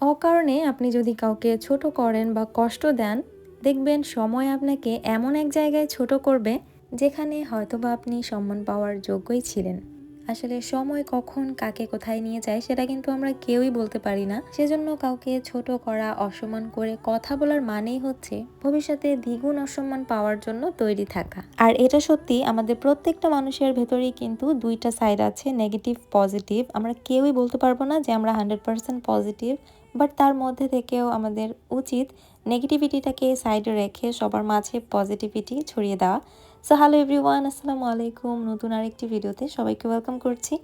অকারণে আপনি যদি কাউকে ছোট করেন বা কষ্ট দেন, দেখবেন সময় আপনাকে এমন এক জায়গায় ছোট করবে, যেখানে হয়তোবা আপনি সম্মান পাওয়ার যোগ্যই ছিলেন। আসলে সময় কখন কাকে কোথায় নিয়ে যায় সেটা কিন্তু আমরা কেউই বলতে পারি না। সেজন্য কাউকে ছোট করা, অসম্মান করে কথা বলার মানেই হচ্ছে ভবিষ্যতে দ্বিগুণ অসম্মান পাওয়ার জন্য তৈরি থাকা। আর এটা সত্যি, আমাদের প্রত্যেকটা মানুষের ভেতরেই কিন্তু দুইটা সাইড আছে নেগেটিভ পজিটিভ আমরা কেউই বলতে পারব না যে আমরা হান্ড্রেড পার্সেন্ট পজিটিভ বাট তার মধ্যে থেকেও আমাদের উচিত নেগেটিভিটিটাকে সাইডে রেখে সবার মাঝে পজিটিভিটি ছড়িয়ে দেওয়া। সো হ্যালো এভরিওয়ান আসসালামু আলাইকুম। নতুন আরেকটি ভিডিওতে সবাইকে ওয়েলকাম করছি।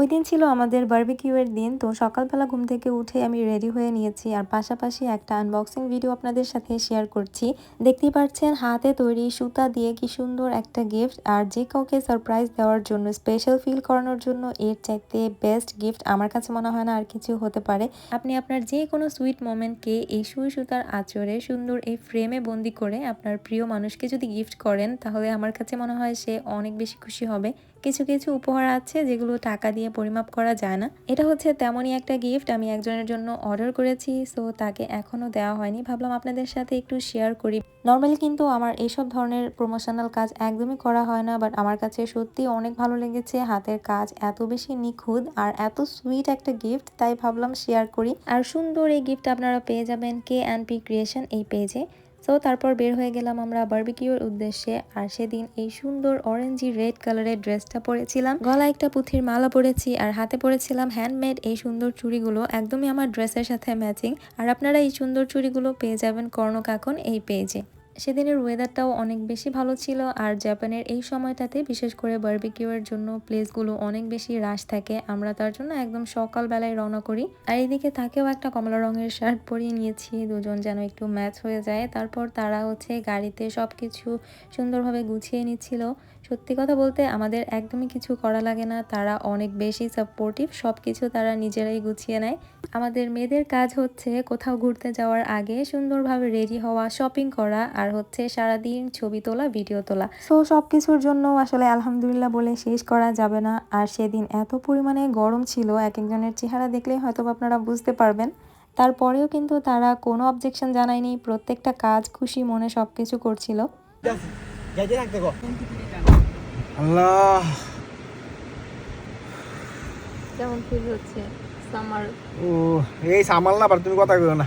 ওই দিন ছিল আমাদের বার্বিকিউয়ের দিন, তো সকালবেলা ঘুম থেকে উঠে আমি রেডি হয়ে নিয়েছি। আর পাশাপাশি একটা আনবক্সিং ভিডিও আপনাদের সাথে শেয়ার করছি। দেখতেই পাচ্ছেন, হাতে তৈরি সুতা দিয়ে কি সুন্দর একটা গিফট আর যে কাউকে সারপ্রাইজ দেওয়ার জন্য স্পেশাল ফিল করানোর জন্য এর চাইতে বেস্ট গিফট আমার কাছে মনে হয় না আর কিছু হতে পারে। আপনি আপনার যে কোনো সুইট মোমেন্টকে এই সুই সুতার আচরে সুন্দর এই ফ্রেমে বন্দি করে আপনার প্রিয় মানুষকে যদি গিফট করেন, তাহলে আমার কাছে মনে হয় সে অনেক বেশি খুশি হবে। কিছু কিছু উপহার আছে যেগুলো টাকা দিয়ে পরিমাপ করা যায় না। এটা হচ্ছে তেমনই একটা গিফট আমি একজনের জন্য অর্ডার করেছি সো তাকে এখনও দেওয়া হয়নি। ভাবলাম আপনাদের সাথে একটু শেয়ার করি। নর্মালি কিন্তু আমার এইসব ধরনের প্রমোশনাল কাজ একদমই করা হয় না বাট আমার কাছে সত্যি অনেক ভালো লেগেছে। হাতের কাজ এত বেশি নিখুঁত আর এত সুইট একটা গিফট তাই ভাবলাম শেয়ার করি। আর সুন্দর এই গিফট আপনারা পেয়ে যাবেন কে অ্যান্ড পি ক্রিয়েশন এই পেজে সো তারপর বের হয়ে গেলাম আমরা বার্বিকিউর উদ্দেশ্যে। আর সেদিন এই সুন্দর অরেঞ্জি রেড কালারের ড্রেসটা পরেছিলাম। গলায় একটা পুঁথির মালা পরেছি আর হাতে পরেছিলাম হ্যান্ডমেড এই সুন্দর চুড়িগুলো। একদমই আমার ড্রেসের সাথে ম্যাচিং আর আপনারা এই সুন্দর চুড়িগুলো পেয়ে যাবেন কর্ণকাকন এই পেজে সেদিনের ওয়েদারটাও অনেক বেশি ভালো ছিল আর জাপানের এই সময়টাতে বিশেষ করে বার্বিকিউয়ের জন্য প্লেসগুলো অনেক বেশি রাশ থাকে। আমরা তার জন্য একদম সকালবেলায় রওনা করি। আর এইদিকে তাকেও একটা কমলা রঙের শার্ট পরিয়ে নিয়েছি। দুজন যেন একটু ম্যাচ হয়ে যায়। তারপর তারা হচ্ছে গাড়িতে সব কিছু সুন্দরভাবে গুছিয়ে নিচ্ছিল। সত্যি কথা বলতে আমাদের একদমই কিছু করা লাগে না। তারা অনেক বেশি সাপোর্টিভ সব কিছু তারা নিজেরাই গুছিয়ে নেয়। আমাদের মেয়েদের কাজ হচ্ছে কোথাও ঘুরতে যাওয়ার আগে সুন্দরভাবে রেডি হওয়া শপিং করা আর হচ্ছে সারাদিন ছবি তোলা ভিডিও তোলা। সো সব কিছুর জন্য আসলে আলহামদুলিল্লাহ বলে শেষ করা যাবে না। আর সেদিন এত পরিমাণে গরম ছিল এক একজনের চেহারা দেখলেই হয়তো আপনারা বুঝতে পারবেন। তারপরেও কিন্তু তারা কোনো অবজেকশন জানায়নি প্রত্যেকটা কাজ খুশি মনে সব কিছু করছিল। আল্লাহ। কেমন ফিল হচ্ছে? সামার ও এই সামাল না পার তুমি কথা কইও না।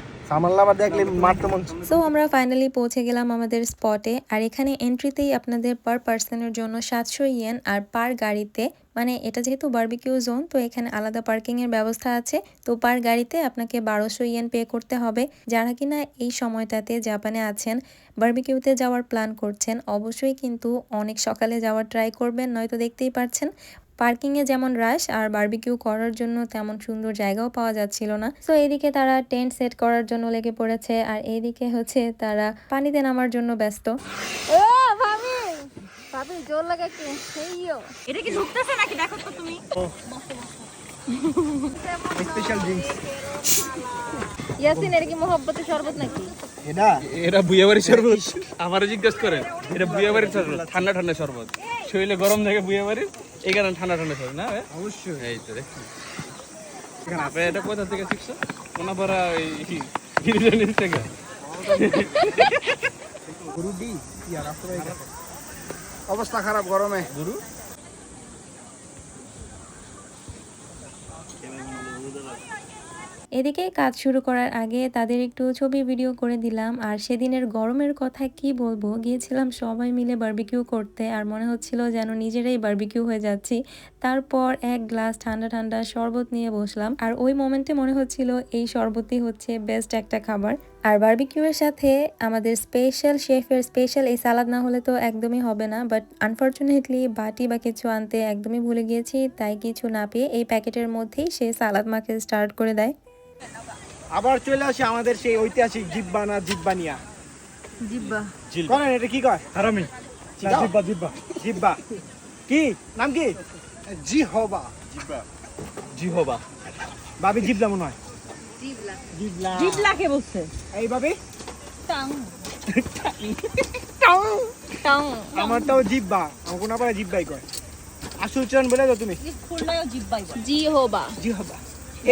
সো আমরা ফাইনালি পৌঁছে গেলাম আমাদের স্পটে আর এখানে এন্ট্রিতেই আপনাদের পার পার্সনের জন্য সাতশো ইয়েন আর পার গাড়িতে মানে এটা যেহেতু বার্বিকিউ জোন তো এখানে আলাদা পার্কিং এর ব্যবস্থা আছে। তো পার গাড়িতে আপনাকে বারোশো ইয়েন পে করতে হবে। যারা কিনা এই সময়টাতে জাপানে আছেন বার্বিকিউতে যাওয়ার প্ল্যান করছেন, অবশ্যই কিন্তু অনেক সকালে যাওয়ার ট্রাই করবেন, নয়তো দেখতেই পাচ্ছেন পার্কিংয়ে যেমন রাশ আর বার্বিকিউ করার জন্য তেমন সুন্দর জায়গাও পাওয়া যাচ্ছিল না। তো এদিকে তারা টেন্ট সেট করার জন্য লেগে পড়েছে আর এইদিকে হচ্ছে তারা পানিতে নামার জন্য ব্যস্ত। জোর লাগা কি এটা কি ঢুকতেছে নাকি? দেখো তো তুমি। স্পেশাল ড্রিঙ্কস ইয়াসিন এর কি মোহব্বতের শরবত নাকি? এটা? এটা বুয়াবাড়ি শরবত। আমারও জিজ্ঞেস করেন এটা বুয়াবাড়ির শরবত ঠান্ডা ঠান্ডা শরবত। শরীরে গরম থাকে বুয়াবাড়ির এই কারণে ঠান্ডা ঠান্ডা শরবত না অবশ্যই। এই তো দেখছি আপনি এটা কোথা থেকে শিখছো কোনা পরা ওই গিরিজনের থেকে। গরু ডি ইয়ার আসলে অবস্থা খারাপ গরমে। গুরু? এদিকে কাজ শুরু করার আগে তাদের একটু ছবি ভিডিও করে দিলাম। আর সেদিনের গরমের কথা কি বলব? গিয়েছিলাম সবাই মিলে বারবিকিউ করতে আর মনে হচ্ছিল যেন নিজেরাই বারবিকিউ হয়ে যাচ্ছি। তারপর এক গ্লাস ঠান্ডা ঠান্ডা শরবত নিয়ে বসলাম। আর ওই মোমেন্টে মনে হচ্ছিল এই শরবতই হচ্ছে বেস্ট একটা খাবার। আর বারবিকিউয়ের সাথে আমাদের স্পেশাল শেফের স্পেশাল এই সালাদ না হলে তো একদমই হবে না। বাট আনফর্চুনেটলি বাটি বা কিছু আনতে একদমই ভুলে গিয়েছি, তাই কিছু না পেয়ে এই প্যাকেটের মধ্যেই সে সালাদ মাকে স্টার্ট করে দেয়। আবার চলে আসে আমাদের সেই ঐতিহাসিক জিব্বা না জিব্বানিয়া। জিব্বা। করেন এটা কি কয়? হারামি। জিব্বা জিব্বা। জিব্বা। কি? নাম কি? জি হবা জিহবা। ভাবি জিবলা মনে হয়। জিবলা। জিবলা। জিতলাকে বলছে। এই ভাবি টাং। টাং। টাং। আমারটাও জিব্বা। আমার কোনো পারে জিব্বাই কয়। আসল উচ্চারণ বলে দাও তুমি। খুলনায়ও জিব্বাই জি হোবা জি হবা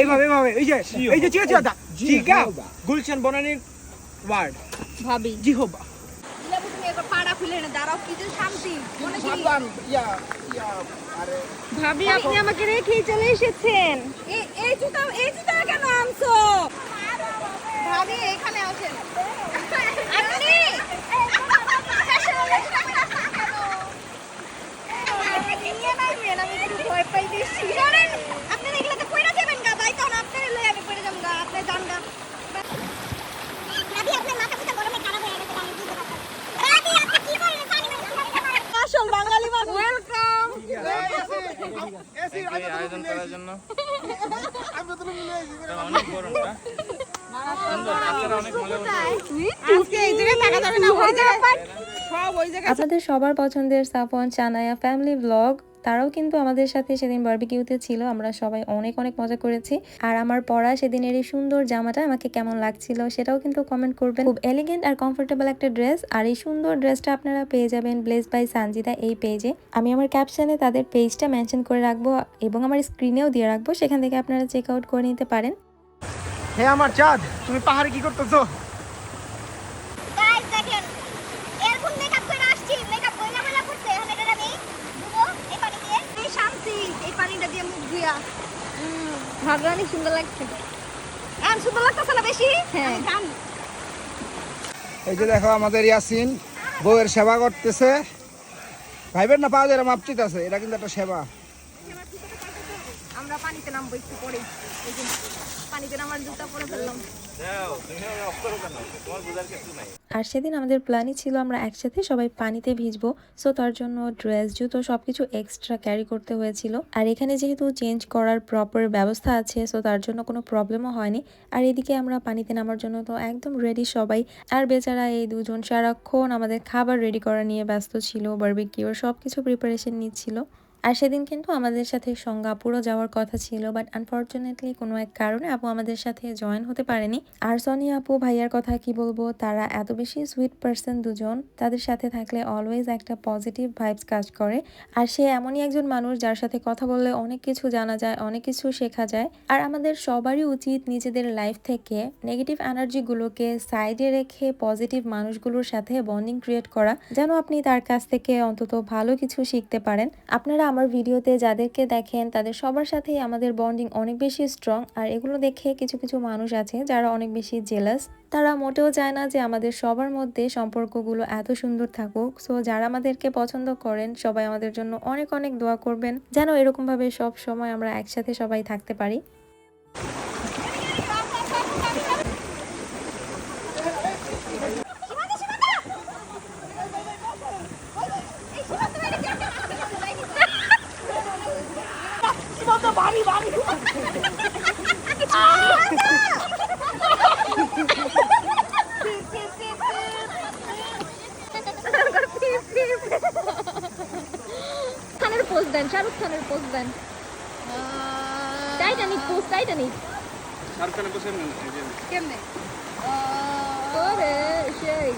এইভাবে এইভাবে এই যে এই যে চিকা চিকা চিকা গুলশান বনানীর ওয়ার্ড। ভাবি। জিহবা। লেবু তুমি খুলে দাঁড়াও কি যে শান্তি। ভাবি আপনি আমাকে রেখেই চলে এসেছেন। এই এই জুতা এই জুতা কেন আনছো? ভাবি এখানে আসেন। আপনি নিয়ে নাইবেন, আমি একটু ভয় পাই বেশি। শোনেন, আপনারা এগুলোতে পইড়া যাবেন গা, যাইতো না, আপনারা লইয়া আমি পইড়া যাম গা, আপনি যান গা। আসল বাঙালি মানুষ। Welcome. আয়োজন করার জন্য অনেক গরমটা সুন্দর বাচ্চারা অনেক মজা করছে আজকে এই জায়গায় থাকা যাবে না ওই জায়গায় সব আপনাদের সবার পছন্দের সাফন চানায়া ফ্যামিলি ব্লগ তারাও কিন্তু আমাদের সাথে সেদিন বারবিকিউতে ছিল আমরা সবাই অনেক অনেক মজা করেছি। আর আমার পরা সেদিনের এই সুন্দর জামাটা আমাকে কেমন লাগছিল সেটাও কিন্তু কমেন্ট করবেন। খুব এলিগেন্ট আর কমফোর্টেবল একটা ড্রেস আর এই সুন্দর ড্রেসটা আপনারা পেয়ে যাবেন ব্লেস বাই সানজিদা এই পেজে আমি আমার ক্যাপশনে তাদের পেজটা মেনশন করে রাখব এবং আমার স্ক্রিনেও দিয়ে রাখব সেখান থেকে আপনারা চেক আউট করে নিতে পারেন। হে আমার চাঁদ তুমি পাহাড়ে কি করতেছো? গাইস দেখেন এরকম মেকআপ করে আসছি মেকআপ বইলা বইলা করছে এখন এটা আমি ধুবো এই পানি দিয়ে। এই শান্তি এই পানিটা দিয়ে মুখ ধুইয়া। ভাবনা অনেক সুন্দর লাগছে। এখন সুন্দর লাগতেছে না বেশি? হ্যাঁ। জানি এই যে দেখো আমাদের ইয়াসিন বউয়ের সেবা করতেছে। ভাইবেন না পাওয়া যায় মাপচিত আছে এটা কিন্তু একটা সেবা। আমরা পানিতে নামবো একটু পরে পানিতে নামার জুতা পরে ফেললাম। আর সেদিন আমাদের প্ল্যানই ছিল আমরা একসাথে সবাই পানিতে ভিজবো সো তার জন্য ড্রেস জুতো সবকিছু এক্সট্রা ক্যারি করতে হয়েছিল। আর এখানে যেহেতু চেঞ্জ করার প্রপার ব্যবস্থা আছে সো তার জন্য কোনো প্রবলেমও হয়নি। আর এদিকে আমরা পানিতে নামার জন্য তো একদম রেডি সবাই। আর বেচারা এই দুজন সারাক্ষণ আমাদের খাবার রেডি করা নিয়ে ব্যস্ত ছিল বারবিকিউর সব কিছু প্রিপারেশন নিচ্ছিল। আর সেদিন কিন্তু আমাদের সাথে সঙ্গাপুরও যাওয়ার কথা ছিল বাট আনফর্চুনেটলি কোনো এক কারণে আপু আমাদের সাথে জয়েন হতে পারেনি। আর সনি আপু ভাইয়ার কথা কি বলব, তারা এত বেশি সুইট পার্সন দুজন, তাদের সাথে থাকলে অলওয়েজ একটা পজিটিভ ভাইবস কাজ করে। আর সে এমনই একজন মানুষ যার সাথে কথা বললে অনেক কিছু জানা যায়, অনেক কিছু শেখা যায়। আর আমাদের সবারই উচিত নিজেদের লাইফ থেকে নেগেটিভ এনার্জিগুলোকে সাইডে রেখে পজিটিভ মানুষগুলোর সাথে বন্ডিং ক্রিয়েট করা, যেন আপনি তার কাছ থেকে অন্তত ভালো কিছু শিখতে পারেন। আপনারা আমার ভিডিওতে যাদেরকে দেখেন, তাদের সবার সাথেই আমাদের বন্ডিং অনেক বেশি স্ট্রং আর এগুলো দেখে কিছু কিছু মানুষ আছে যারা অনেক বেশি জেলাস তারা মোটেও চায় না যে আমাদের সবার মধ্যে সম্পর্কগুলো এত সুন্দর থাকুক। সো যারা আমাদেরকে পছন্দ করেন, সবাই আমাদের জন্য অনেক অনেক দোয়া করবেন। যেন এরকমভাবে সব সময় আমরা একসাথে সবাই থাকতে পারি। খানের পোস্ট দেন শাহরুখ খানের পোস্ট দেন। টাইটানিক পোস্ট টাইটানিক শাহরুখ খানের বসে কেমনে? ওরে সেই।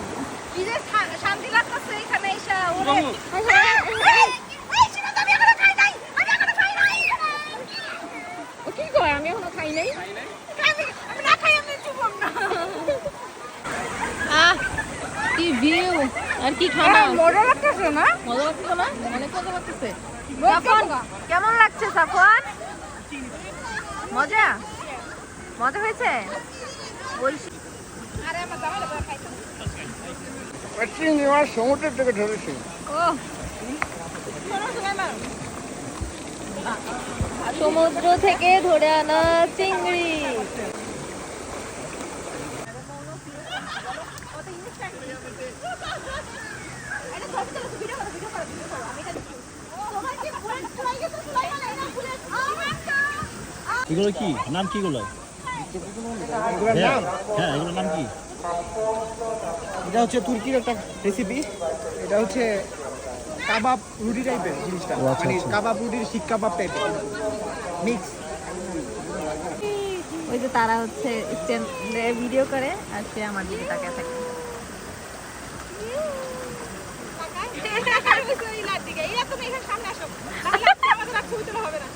শান্তি লাগতেছে এখানে এসে ওরে হাই, হাই, হাই, হাই। ও কি কয় আমি এখনও খাই নাই আমি আমি না খাই আমি চুপম না আহ কি ভিউ আর কি খানা মজা লাগতেছে না মজা লাগছে না অনেক মজা লাগতেছে। কেমন লাগছে সাফন মজা? মজা হয়েছে? খাইতে নেওয়ার সমুদ্রের থেকে ধরেছে। সমুদ্র থেকে ধরে আনা চিংড়ি। এগুলো কি? নাম কি গুলো নাম হ্যাঁ এগুলোর নাম কি? এটা হচ্ছে তুর্কির একটা রেসিপি এটা হচ্ছে কাবাব রুটি টাইপের জিনিসটা। আচ্ছা, মানে আচ্ছা। কাবাব রুটির শিক কাবাব টাইপের মিক্স ওই যে তারা হচ্ছে স্ট্যান্ডে ভিডিও করে আর সে আমার দিকে তাকিয়ে থাকে। এরা তুমি এখানে সামনে আসো নাহলে আমাদের আর ছবি তোলা হবে না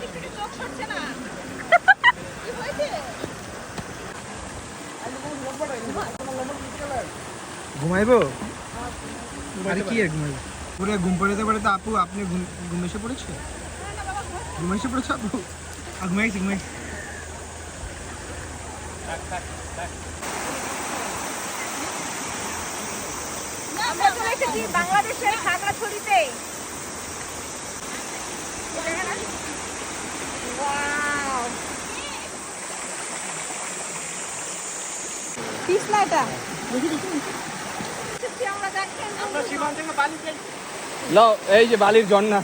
দিক থেকে চোখ সরছে না কি হয়েছে ঘুমাইবো আরে কি আর ঘুমাইবো পুরো ঘুম পড়েতে পড়েতে আপু আপনি ঘুম ঘুম এসে পড়েছে? ঘুম এসে পড়েছে আপু? আর ঘুমাইছি ঘুমাইছি। আমরা চলে এসেছি বাংলাদেশের খাগড়াছড়িতে। এটা লও এই যে বালির ঝর্ণা।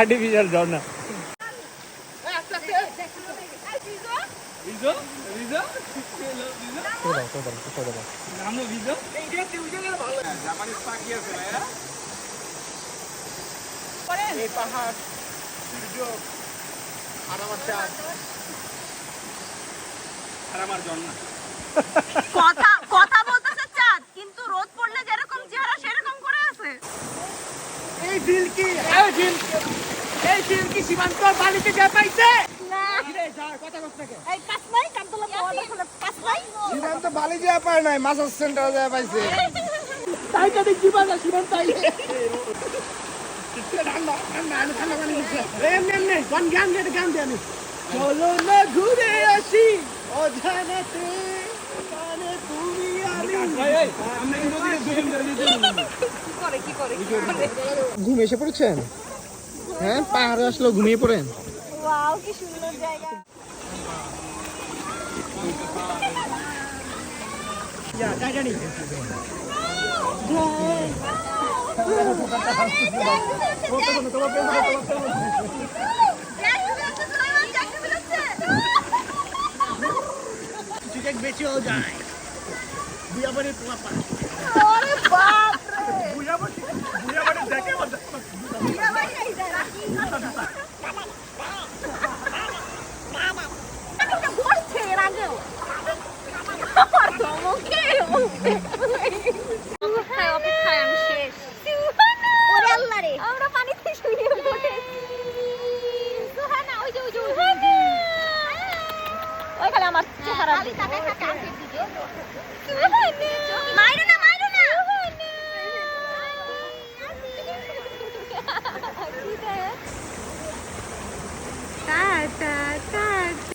আর্টিফিশিয়াল ঝর্ণা। রিজো? রিজো? নাম রিজো জাপানিজ পাখি আছে ভাইয়া এই পাহাড় সূর্য আর আমার চাঁদ আর আমার ঝর্ণা কথা কথা বলতেছে চাঁদ কিন্তু রোদ পড়লে যেরকম চেহারা সেরকম করে আছে এই ফিল কি এই ফিল এই ফিল সীমান্ত বালিতে যা পাইছে। সীমান্ত বালি যাওয়া পায় নাই মাসাজ সেন্টার যাওয়া পাইছে। তাই তো দেখি বাবা সীমান্ত এমনি এমনি গান গান দিয়ে গান দিয়ে আমি। চলো না ঘুরে আসি অজানাতে কানে তুমি আমি আমরা এই নদীতে দুজন ধরে যেতে কি করে কি করে কি করে ঘুম এসে পড়েছেন? হ্যাঁ পাহাড়ে আসলেও ঘুমিয়ে পড়েন? ওয়াও কি সুন্দর জায়গা। যায়। বুয়াবাড়ি পোলাপা আরে বাপ রে বুয়াবাড়ি বুয়াবাড়ি দেখে বুয়াবাড়ি বিয়ে বাড়ি এই জায়গা এটা বলছে এর আগেও আমার ধমকে অপেক্ষায় অপেক্ষায় আমি শেষ ওরে আল্লাহ রে আমরা পানিতে শুয়ে পড়েছি সুহানা ওই যে ওই যে সুহানা ওইখানে আমার চেহারা দিকে মাইরো না মাইরো না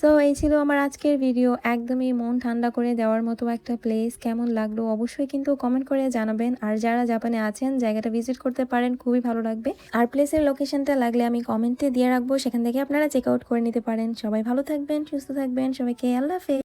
সো এই ছিল আমার আজকের ভিডিও একদমই মন ঠান্ডা করে দেওয়ার মতো একটা প্লেস কেমন লাগল অবশ্যই কিন্তু কমেন্ট করে জানাবেন। আর যারা জাপানে আছেন, জায়গাটা ভিজিট করতে পারেন, খুবই ভালো লাগবে। আর প্লেসের লোকেশনটা লাগলে আমি কমেন্টে দিয়ে রাখব। সেখান থেকে আপনারা চেক আউট করে নিতে পারেন। সবাই ভালো থাকবেন, সুস্থ থাকবেন। সবাইকে আল্লাহ হাফেজ।